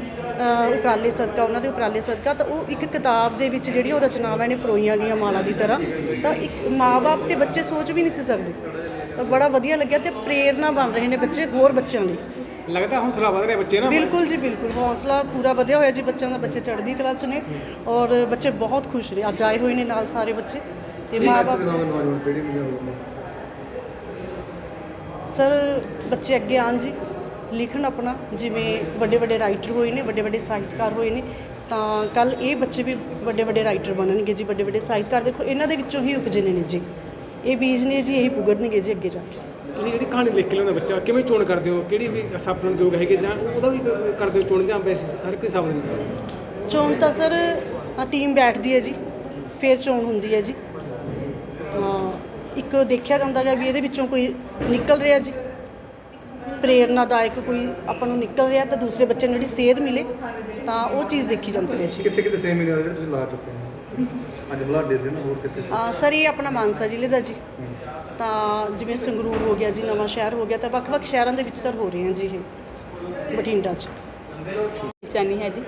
ਉਪਰਾਲੇ ਸਦਕਾ ਉਹਨਾਂ ਦੇ ਉਪਰਾਲੇ ਸਦਕਾ ਤਾਂ ਉਹ ਇੱਕ ਕਿਤਾਬ ਦੇ ਵਿੱਚ ਜਿਹੜੀ ਉਹ ਰਚਨਾਵਾਂ ਨੇ ਪਰੋਈਆਂ ਗਈਆਂ ਮਾਲਾ ਦੀ ਤਰ੍ਹਾਂ ਤਾਂ ਇੱਕ ਮਾਪੇ ਤੇ ਬੱਚੇ ਸੋਚ ਵੀ ਨਹੀਂ ਸੀ ਸਕਦੇ। ਤਾਂ ਬੜਾ ਵਧੀਆ ਲੱਗਿਆ ਤੇ ਪ੍ਰੇਰਨਾ ਬਣ ਰਹੇ ਨੇ ਬੱਚੇ ਹੋਰ ਬੱਚਿਆਂ ਲਈ। ਲੱਗਦਾ ਹੌਸਲਾ ਵਧ ਰਿਹਾ ਬੱਚੇ ਨਾ ਬਿਲਕੁਲ ਜੀ ਬਿਲਕੁਲ। ਹੌਸਲਾ ਪੂਰਾ ਵਧਿਆ ਹੋਇਆ ਜੀ ਬੱਚਿਆਂ ਦਾ ਬੱਚੇ ਚੜ੍ਹਦੀ ਕਲਾ 'ਚ ਨੇ ਔਰ ਬੱਚੇ ਬਹੁਤ ਖੁਸ਼ ਨੇ। ਅੱਜ ਆਏ ਹੋਏ ਨੇ ਨਾਲ ਸਾਰੇ ਬੱਚੇ ਤੇ ਮਾਪੇ ਨੌਜਵਾਨ ਪੀੜ੍ਹੀ ਨੂੰ? ਸਰ ਬੱਚੇ ਅੱਗੇ ਆਉਣ ਜੀ। ਲਿਖਣ ਆਪਣਾ ਜਿਵੇਂ ਵੱਡੇ ਵੱਡੇ ਰਾਈਟਰ ਹੋਏ ਨੇ ਵੱਡੇ ਵੱਡੇ ਸਾਹਿਤਕਾਰ ਹੋਏ ਨੇ ਤਾਂ ਕੱਲ ਇਹ ਬੱਚੇ ਵੀ ਵੱਡੇ ਵੱਡੇ ਰਾਈਟਰ ਬਣਨਗੇ ਜੀ ਵੱਡੇ ਵੱਡੇ ਸਾਹਿਤਕਾਰ। ਦੇਖੋ ਇਹਨਾਂ ਦੇ ਵਿੱਚੋਂ ਹੀ ਉਪਜੇ ਨੇ ਜੀ। ਇਹ ਬੀਜ ਨੇ ਜੀ ਇਹੀ ਪੁਗਰਨਗੇ ਜੀ ਅੱਗੇ ਜਾ ਕੇ। ਤੁਸੀਂ ਜਿਹੜੀ ਕਹਾਣੀ ਲਿਖ ਕੇ ਲਿਆਉਂਦਾ ਬੱਚਾ ਕਿਵੇਂ ਚੋਣ ਕਰਦੇ ਹੋ? ਕਿਹੜੀ ਵੀ ਸਾਪਣ ਯੋਗ ਹੈਗੇ ਜਾਂ ਉਹਦਾ ਵੀ ਕਰਦੇ ਹੋ ਚੋਣ ਜਾਂ ਵੈਸੇ ਹਰ ਕਿਸੇ ਸ਼ਬਦ ਦੀ ਚੋਣ ਤਾਂ ਸਰ ਟੀਮ ਬੈਠਦੀ ਹੈ ਜੀ ਫਿਰ ਚੋਣ ਹੁੰਦੀ ਹੈ ਜੀ। ਤਾਂ ਇੱਕ ਦੇਖਿਆ ਜਾਂਦਾ ਹੈ ਵੀ ਇਹਦੇ ਵਿੱਚੋਂ ਕੋਈ ਨਿਕਲ ਰਿਹਾ ਜੀ। ਪ੍ਰੇਰਨਾਦਾਇਕ ਕੋਈ ਆਪਾਂ ਨੂੰ ਨਿਕਲ ਰਿਹਾ ਤਾਂ ਦੂਸਰੇ ਬੱਚੇ ਨੂੰ ਜਿਹੜੀ ਸੇਧ ਮਿਲੇ ਤਾਂ ਉਹ ਚੀਜ਼ ਦੇਖੀ ਜਾਂਦੀ ਹੈ ਜੀ। ਕਿੱਥੇ ਕਿੱਥੇ ਸੇਮ ਮਹੀਨੇ ਜਿਹੜੇ ਤੁਸੀਂ ਲਾ ਚੁੱਕੇ ਹੋ? ਅੱਜ ਬੁਲਾਡੇ ਸੀ ਨਾ ਹੋਰ ਕਿੱਥੇ? ਆ ਸਰ ਇਹ ਆਪਣਾ ਮਾਨਸਾ ਜ਼ਿਲ੍ਹੇ ਦਾ ਜੀ। ਤਾਂ ਜਿਵੇਂ ਸੰਗਰੂਰ ਹੋ ਗਿਆ ਜੀ ਨਵਾਂ ਸ਼ਹਿਰ ਹੋ ਗਿਆ ਤਾਂ ਵੱਖ-ਵੱਖ ਸ਼ਹਿਰਾਂ ਦੇ ਵਿੱਚ ਸਰ ਹੋ ਰਹੇ ਹਨ ਜੀ ਇਹ ਬਠਿੰਡਾ 'ਚ। ਚਾਨੀ ਹੈ ਜੀ।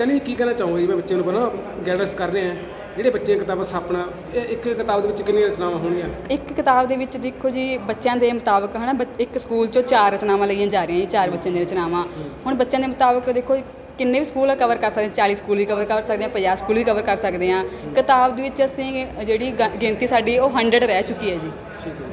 ਨਹੀਂ ਕੀ ਕਹਿਣਾ ਚਾਹੋਗੇ ਜੀ? ਮੈਂ ਬੱਚੇ ਨੂੰ ਬਣਾ ਗਾਈਡੈਂਸ ਕਰ ਰਹੇ ਆ ਜਿਹੜੇ ਬੱਚੇ ਕਿਤਾਬਾਂ ਸਾਪਣਾ ਇਹ ਇੱਕ ਕਿਤਾਬ ਦੇ ਵਿੱਚ ਕਿੰਨੀਆਂ ਰਚਨਾਵਾਂ ਹੋਣਗੀਆਂ? ਇੱਕ ਕਿਤਾਬ ਦੇ ਵਿੱਚ ਦੇਖੋ ਜੀ ਬੱਚਿਆਂ ਦੇ ਮੁਤਾਬਕ ਹਨਾ ਇੱਕ ਸਕੂਲ ਚੋਂ ਚਾਰ ਰਚਨਾਵਾਂ ਲਈਆਂ ਜਾ ਰਹੀਆਂ ਜੀ ਚਾਰ ਬੱਚਿਆਂ ਦੀਆਂ ਰਚਨਾਵਾਂ। ਹੁਣ ਬੱਚਿਆਂ ਦੇ ਮੁਤਾਬਕ ਦੇਖੋ ਕਿੰਨੇ ਵੀ ਸਕੂਲ ਕਵਰ ਕਰ ਸਕਦੇ ਹਾਂ 40 ਸਕੂਲ ਵੀ ਕਵਰ ਕਰ ਸਕਦੇ ਹਾਂ 50 ਸਕੂਲ ਵੀ ਕਵਰ ਕਰ ਸਕਦੇ ਹਾਂ। ਕਿਤਾਬ ਦੇ ਵਿੱਚ ਅਸੀਂ ਜਿਹੜੀ ਗਿਣਤੀ ਸਾਡੀ ਉਹ 100 ਰਹਿ ਚੁੱਕੀ ਹੈ ਜੀ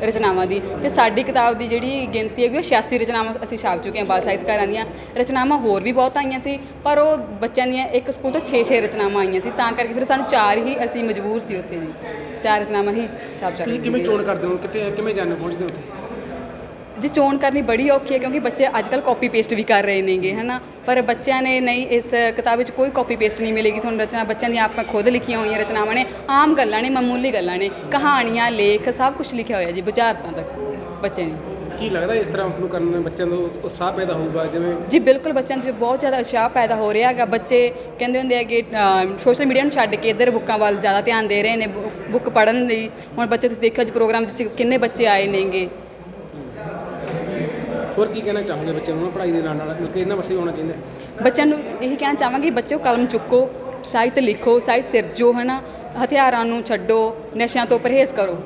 ਰਚਨਾਵਾਂ ਦੀ। ਤੇ ਸਾਡੀ ਕਿਤਾਬ ਦੀ ਜਿਹੜੀ ਗਿਣਤੀ ਹੈਗੀ ਉਹ 86 ਰਚਨਾਵਾਂ ਅਸੀਂ ਛਾਪ ਚੁੱਕੇ ਹਾਂ ਬਾਲ ਸਾਹਿਤਕਾਰਾਂ ਦੀਆਂ। ਰਚਨਾਵਾਂ ਹੋਰ ਵੀ ਬਹੁਤ ਆਈਆਂ ਸੀ ਪਰ ਉਹ ਬੱਚਿਆਂ ਦੀਆਂ ਇੱਕ ਸਕੂਲ ਤੋਂ 6-6 ਰਚਨਾਵਾਂ ਆਈਆਂ ਸੀ ਤਾਂ ਕਰਕੇ ਫਿਰ ਸਾਨੂੰ ਚਾਰ ਹੀ ਅਸੀਂ ਮਜਬੂਰ ਸੀ ਉੱਥੇ ਜੀ। ਚਾਰ ਰਚਨਾਵਾਂ ਹੀ ਛਾਪ ਤੁਸੀਂ ਚੁੱਕੇ ਕਿਵੇਂ ਚੋਣ ਕਰਦੇ ਹੋ? ਕਿੱਥੇ ਕਿਵੇਂ ਜਾਣੇ ਪਹੁੰਚਦੇ ਉੱਥੇ? ਜੀ ਚੋਣ ਕਰਨੀ ਬੜੀ ਔਖੀ ਹੈ ਕਿਉਂਕਿ ਬੱਚੇ ਅੱਜ ਕੱਲ੍ਹ ਕਾਪੀ ਪੇਸਟ ਵੀ ਕਰ ਰਹੇ ਨੇਗੇ ਹਨਾ? ਪਰ ਬੱਚਿਆਂ ਨੇ ਨਹੀਂ ਇਸ ਕਿਤਾਬ ਵਿੱਚ ਕੋਈ ਕਾਪੀ ਪੇਸਟ ਨਹੀਂ ਮਿਲੇਗੀ ਤੁਹਾਨੂੰ ਰਚਨਾ ਬੱਚਿਆਂ ਦੀਆਂ ਆਪਾਂ ਖੁਦ ਲਿਖੀਆਂ ਹੋਈਆਂ ਰਚਨਾਵਾਂ ਨੇ ਆਮ ਗੱਲਾਂ ਨੇ ਮਾਮੂਲੀ ਗੱਲਾਂ ਨੇ ਕਹਾਣੀਆਂ ਲੇਖ ਸਭ ਕੁਝ ਲਿਖਿਆ ਹੋਇਆ ਜੀ ਬੁਝਾਰਤਾਂ ਤੱਕ ਬੱਚੇ ਨੇ। ਕੀ ਲੱਗਦਾ ਇਸ ਤਰ੍ਹਾਂ ਨੂੰ ਕਰਨ ਨਾਲ ਬੱਚਿਆਂ ਨੂੰ ਉਤਸ਼ਾਹ ਪੈਦਾ ਹੋਊਗਾ ਜਿਵੇਂ ਜੀ ਬਿਲਕੁਲ ਬੱਚਿਆਂ 'ਚ ਬਹੁਤ ਜ਼ਿਆਦਾ ਉਤਸ਼ਾਹ ਪੈਦਾ ਹੋ ਰਿਹਾ ਹੈਗਾ ਬੱਚੇ ਕਹਿੰਦੇ ਹੁੰਦੇ ਆ ਕਿ ਸੋਸ਼ਲ ਮੀਡੀਆ ਨੂੰ ਛੱਡ ਕੇ ਇੱਧਰ ਬੁੱਕਾਂ ਵੱਲ ਜ਼ਿਆਦਾ ਧਿਆਨ ਦੇ ਰਹੇ ਨੇ ਬੁੱਕ ਪੜ੍ਹਨ ਲਈ ਹੁਣ ਬੱਚੇ ਤੁਸੀਂ ਦੇਖਿਆ ਜੀ ਪ੍ਰੋਗਰਾਮ 'ਚ ਕਿੰਨੇ ਬੱਚੇ ਆਏ ਨੇਗੇ। ਹੋਰ ਕੀ ਕਹਿਣਾ ਚਾਹੋਗੇ ਬੱਚਿਆਂ ਨੂੰ ਨਾ ਪੜ੍ਹਾਈ ਦੇ ਨਾਲ ਨਾਲ? ਮਤਲਬ ਕਿ ਇਹਨਾਂ ਪਾਸੇ ਹੋਣਾ ਚਾਹੀਦਾ ਬੱਚਿਆਂ ਨੂੰ ਇਹੀ ਕਹਿਣਾ ਚਾਹਾਂਗੀ ਬੱਚਿਓ ਕਲਮ ਚੁੱਕੋ, ਸਾਹਿਤ ਲਿਖੋ, ਸਾਹਿਤ ਸਿਰਜੋ ਹੈ ਨਾ ਹਥਿਆਰਾਂ ਨੂੰ ਛੱਡੋ, ਨਸ਼ਿਆਂ ਤੋਂ ਪਰਹੇਜ਼ ਕਰੋ।